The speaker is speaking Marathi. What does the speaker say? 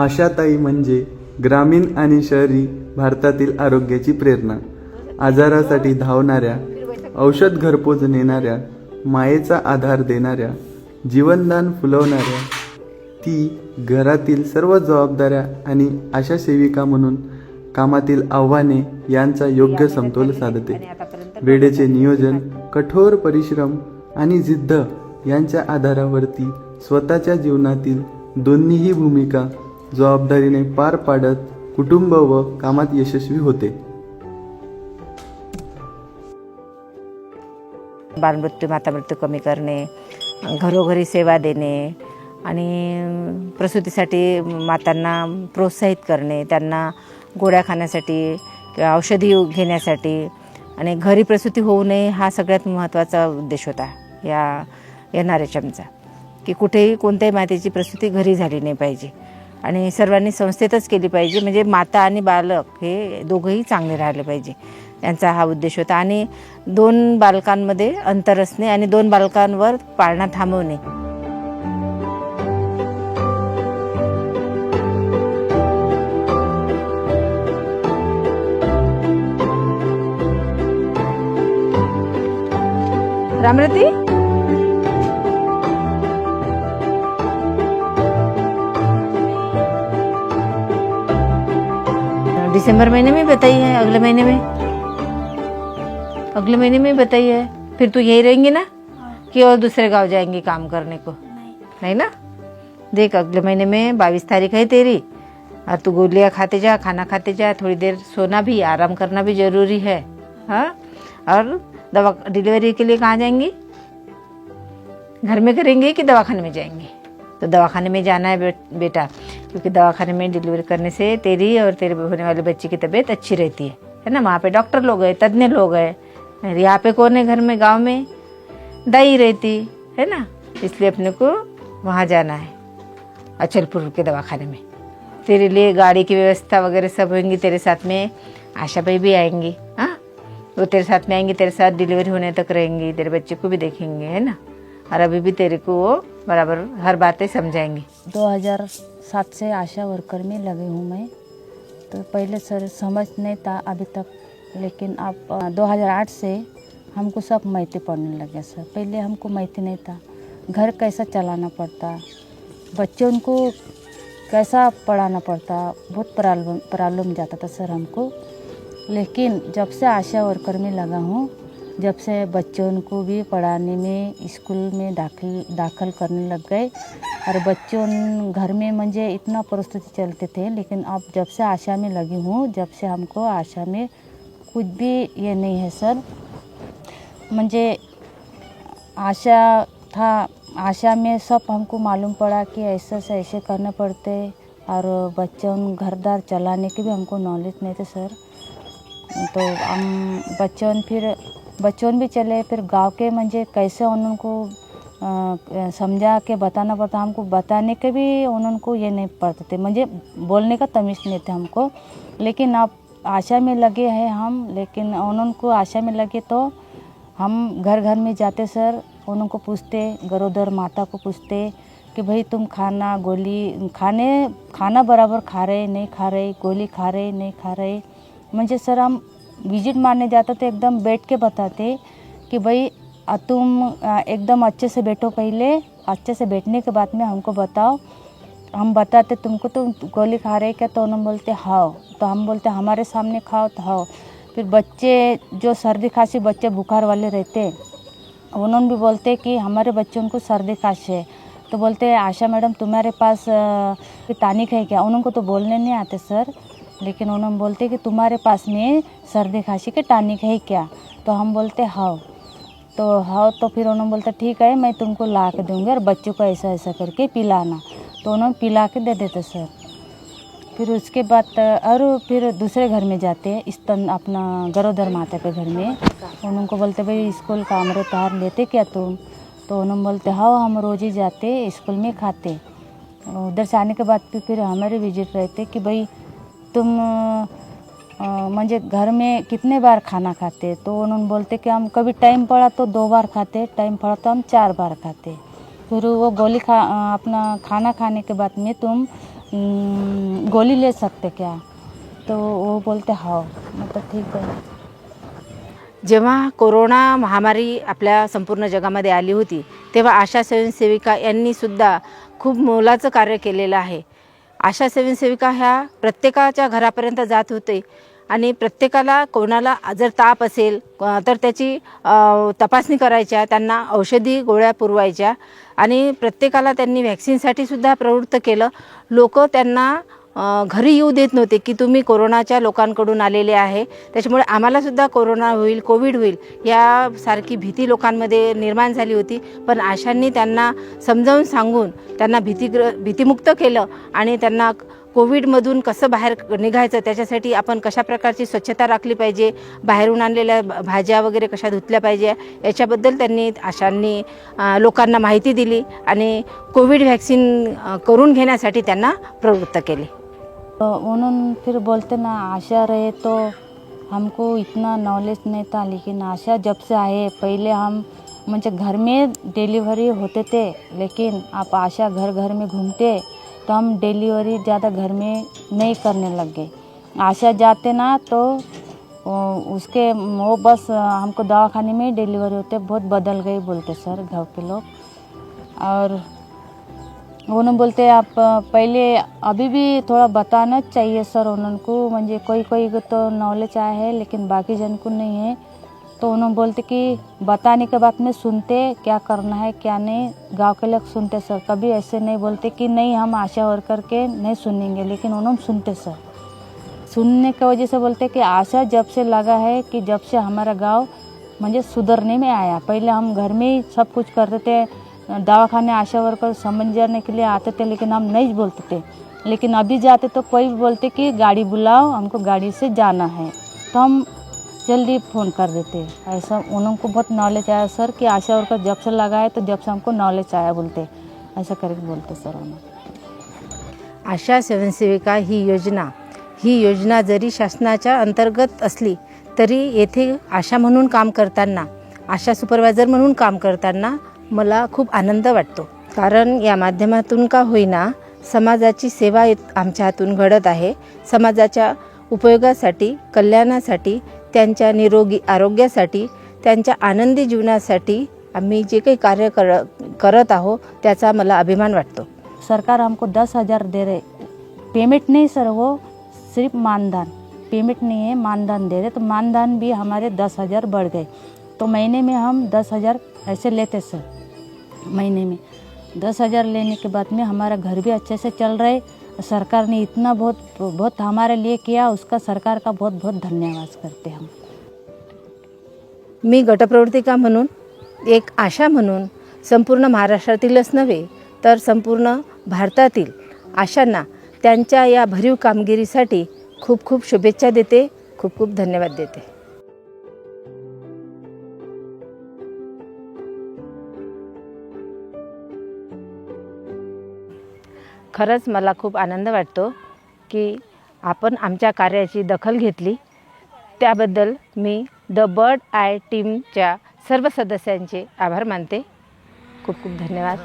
आशाताई म्हणजे ग्रामीण आणि शहरी भारतातील आरोग्याची प्रेरणा. आजारासाठी धावणाऱ्या औषध घरपोच नेणाऱ्या मायेचा आधार देणाऱ्या जीवनदान फुलवणाऱ्या ती घरातील सर्व जबाबदाऱ्या आणि आशा सेविका म्हणून कामातील आव्हाने यांचा योग्य समतोल साधते. वेळेचे नियोजन कठोर परिश्रम आणि जिद्द यांच्या आधारावरती स्वतःच्या जीवनातील दोन्हीही भूमिका जबाबदारीने पार पाडत कुटुंब व कामात यशस्वी होते. बालमृत्यू मातामृत्यू कमी करणे घरोघरी सेवा देणे आणि प्रसूतीसाठी मातांना प्रोत्साहित करणे त्यांना गोळ्या खाण्यासाठी किंवा औषधी घेण्यासाठी आणि घरी प्रसूती होऊ नये हा सगळ्यात महत्त्वाचा उद्देश होता या एन की कुठेही कोणत्याही मातेची प्रसूती घरी झाली नाही पाहिजे. आणि सर्वांनी संस्थेतच केली पाहिजे. म्हणजे माता आणि बालक हे दोघंही चांगले राहिले पाहिजे. यांचा हा उद्देश होता. आणि दोन बालकांमध्ये अंतर असणे आणि दोन बालकांवर पाळणा थांबवणे. रामरती? दिसंबर महीने में बताइए अगले महीने में? अगले महीने में बताइए फिर तू यही रहेंगी ना? कि और दूसरे गाँव जाएँगी काम करने को? नहीं ना? देख अगले महीने में बाईस तारीख है तेरी। और तू गोलियाँ खाते जा खाना खाते जा थोड़ी देर सोना भी आराम करना भी ज़रूरी है। हाँ? और दवा डिलीवरी के लिए कहाँ जाएँगी? घर में करेंगे कि दवाखाने में जाएँगे? तो दवाखाने में जाना है बे, बेटा। क्योंकि दवाखाने में डिलीवरी करने से तेरी और तेरे होने वाले बच्चे की तबीयत अच्छी रहती है है ना? वहाँ पे डॉक्टर लोग हैं, तज्ञ लोग हैं। यहाँ पे कौन है घर में, गाँव में? दाई रहती, है ना? इसलिए अपने को वहाँ जाना है, अचलपुर के दवाखाने में। तेरे लिए गाड़ी की व्यवस्था वगैरह सब होंगी तेरे साथ में। आशा भाई भी आएँगी हाँ? वो तेरे साथ में आएँगी, तेरे साथ डिलीवरी होने तक रहेंगी, तेरे बच्चे को भी देखेंगे, है ना? और अभी भी तेरे को वो बराबर हर बातें समझाएँगी। 2007 से आशा वर्कर में लगी हूँ मैं। तो पहले सर समझ नहीं था अभी तक लेकिन अब अ, 2008 से हमको सब मैथे पढ़ने लगे सर। पहले हमको मैथे नहीं था। घर कैसा चलाना पड़ता बच्चों को कैसा पढ़ाना पड़ता बहुत प्रॉब्लम प्रॉब्लम जाता था सर हमको। लेकिन जब से आशा वर्कर में लगा हूँ जब से बच्चों को भी पढ़ाने में, स्कूल में दाखिल दाखिल करने लग गए। और बच्चों घर में मुझे इतना परिस्थिति चलते थे, लेकिन अब जब से आशा में लगी हूँ, जब से हमको आशा में कुछ भी ये नहीं है सर। मुझे आशा था, आशा में सब हमको मालूम पड़ा कि ऐसे से ऐसे करने पड़ते, और बच्चों घरदार चलाने की भी हमको नॉलेज नहीं थे सर। तो हम बच्चों फिर बच्चों भी चले, फिर गाँव के मंजे कैसे उनको समझा के बताना पड़ता, हमको बताने के भी उनको ये नहीं पड़ते थे। मुझे बोलने का तमीज़ नहीं था हमको, लेकिन अब आशा में लगे हैं हम, लेकिन उनको आशा में लगे तो हम घर घर में जाते सर, उनको पूछते, गरोदर माता को पूछते कि भाई तुम खाना, गोली, खाने, खाना बराबर खा रहे, नहीं खा रहे, गोली खा रहे, नहीं खा रहे। मुझे सर हम विज़िट मारने जाते तो एकदम बैठ के बताते कि भाई तुम एकदम अच्छे से बैठो पहले, अच्छे से बैठने के बाद में हमको बताओ। हम बताते तुमको, तुम गोली खा रहे क्या? तो उन्होंने बोलते हाओ तो हम बोलते, हमारे सामने खाओ तो हाँ फिर बच्चे, जो सर्दी खांसी, बच्चे बुखार वाले रहते, उन्होंने भी बोलते कि हमारे बच्चों को सर्दी खांसी है। तो बोलते, आशा मैडम, तुम्हारे पास टानिक है क्या? उनको तो बोलने नहीं आते, सर। लेकिन उन्होंने बोलते कि तुम्हारे पास में सर्दी खांसी के टानिक है क्या? तो हम बोलते हाँ तो हाँ तो फिर उन्होंने बोलते ठीक है, मैं तुमको ला के दूँगी और बच्चों को ऐसा ऐसा करके पिलाना। तो उन्होंने पिला के दे देते, सर। फिर उसके बाद, और फिर दूसरे घर में जाते हैं स्तन अपना गरोधर माता के घर में। उनको बोलते भाई, स्कूल का अमृत हार लेते क्या तुम? तो उन्होंने बोलते हाँ हम रोज़ ही जाते स्कूल में खाते उधर से आने के बाद फिर फिर हमारे विज़िट रहते कि, भाई तुम म्हणजे घर में कितने बार खाना खाते? तो उन्होंने बोलते कि हम कभी टाइम पड़ा तो दो बार खाते टाइम पड़ा तो हम चार बार खाते। फिर वो गोली खा अपना खाना खाने के बाद में तुम गोली ले सकते क्या? तो वो बोलते हाँ मतलब ठीक है। जेव्हा कोरोना महामारी आपल्या संपूर्ण जगामध्ये आली होती तेव्हा आशा स्वयंसेविका यांनी सुद्धा खूप मोलाचं कार्य केलेलं आहे. आशा स्वयंसेविका ह्या प्रत्येकाच्या घरापर्यंत जात होते. आणि प्रत्येकाला कोणाला जर ताप असेल तर त्याची तपासणी करायच्या त्यांना औषधी गोळ्या पुरवायच्या. आणि प्रत्येकाला त्यांनी व्हॅक्सिनसाठी सुद्धा प्रवृत्त केलं. लोक त्यांना घरी येऊ देत नव्हते की तुम्ही कोरोनाच्या लोकांकडून आलेले आहे. त्याच्यामुळे आम्हालासुद्धा कोरोना होईल कोविड होईल यासारखी भीती लोकांमध्ये निर्माण झाली होती. पण आशांनी त्यांना समजावून सांगून त्यांना भीतीग्र भीतीमुक्त केलं आणि त्यांना कोविडमधून कसं बाहेर निघायचं त्याच्यासाठी आपण कशा प्रकारची स्वच्छता राखली पाहिजे बाहेरून आणलेल्या भाज्या वगैरे कशा धुतल्या पाहिजे याच्याबद्दल त्यांनी आशांनी लोकांना माहिती दिली आणि कोविड व्हॅक्सिन करून घेण्यासाठी त्यांना प्रवृत्त केले. उन्होंने फिर बोलते, ना, आशा रहे तो हमको इतना नॉलेज नहीं था, लेकिन आशा जब से आए, पहले हम मुझे घर में डिलीवरी होते थे, लेकिन आप आशा घर घर में घूमते तो हम डिलीवरी ज़्यादा घर में नहीं करने लग। गए आशा जाते ना तो उसके, वो बस हमको दवाखाने में डिलीवरी होते, बहुत बदल गई, बोलते, सर, घर के लोग। और उन्होंने बोलते, आप, पहले अभी भी थोड़ा बताना चाहिए सर उन्होंने को म्हणजे कोई कोई को तो नॉलेज आया है, लेकिन बाकी जन को नहीं है। तो उन्होंने बोलते कि, बताने के बाद में सुनते क्या करना है, क्या नहीं, गाँव के लोग सुनते सर, कभी ऐसे नहीं बोलते कि नहीं, हम आशा वर्कर के नहीं सुनेंगे, लेकिन उन्होंने सुनते सर। सुनने की वजह से बोलते कि, आशा जब से लगा है कि जब से हमारा गाँव मुझे सुधरने में आया। पहले हम घर में ही सब कुछ करते थे दवाखाने आशा वर्कर समझाने के लिए आते थे लेकिन हम नहीं बोलते थे। लेकिन अभी जाते तो कोई बोलते कि गाड़ी बुलाओ हमको गाड़ी से जाना है। तो हम जल्दी फ़ोन कर देते। ऐसा उनको बहुत नॉलेज आया सर कि आशा वर्कर जब से लगा है तो जब से हमको नॉलेज आया बोलते। ऐसा करके बोलते सर उन्होंने आशा स्वयंसेविका ही योजना। ही योजना जरी शासनाच्या अंतर्गत असली तरी येथे आशा म्हणून काम करताना आशा सुपरवायझर म्हणून काम करताना मला खूप आनंद वाटतो. कारण या माध्यमातून का होईना समाजाची सेवा आमच्या हातून घडत आहे. समाजाच्या उपयोगासाठी कल्याणासाठी त्यांच्या निरोगी आरोग्यासाठी त्यांच्या आनंदी जीवनासाठी आम्ही जे काही कार्य कर करत आहो त्याचा मला अभिमान वाटतो. सरकार हमको दस हज़ार दे रहे. पेमेंट नहीं सर वो सिर्फ मानदान पेमेंट नहीं है मानदान दे रहे. तो मानदान भी हमारे दस हज़ार बढ़ गए. तो महीने में हम दस हज़ार ऐसे लेते सर. महीने में। दस हज़ार लेने के बाद में हमारा घर भी अच्छे से चल रहे। सरकार ने इतना बहुत बहुत हमारे लिए किया उसका सरकार का बहुत बहुत धन्यवाद करते हम। मी गटप्रवर्तिका म्हणून एक आशा म्हणून संपूर्ण महाराष्ट्रातीलच नव्हे तर संपूर्ण भारतातील आशांना त्यांच्या या भरीव कामगिरीसाठी खूप खूप शुभेच्छा देते खूप खूप धन्यवाद देते. खरंच मला खूप आनंद वाटतो की आपण आमच्या कार्याची दखल घेतली. त्याबद्दल मी द बर्ड आय टीमच्या सर्व सदस्यांचे आभार मानते. खूप खूप धन्यवाद.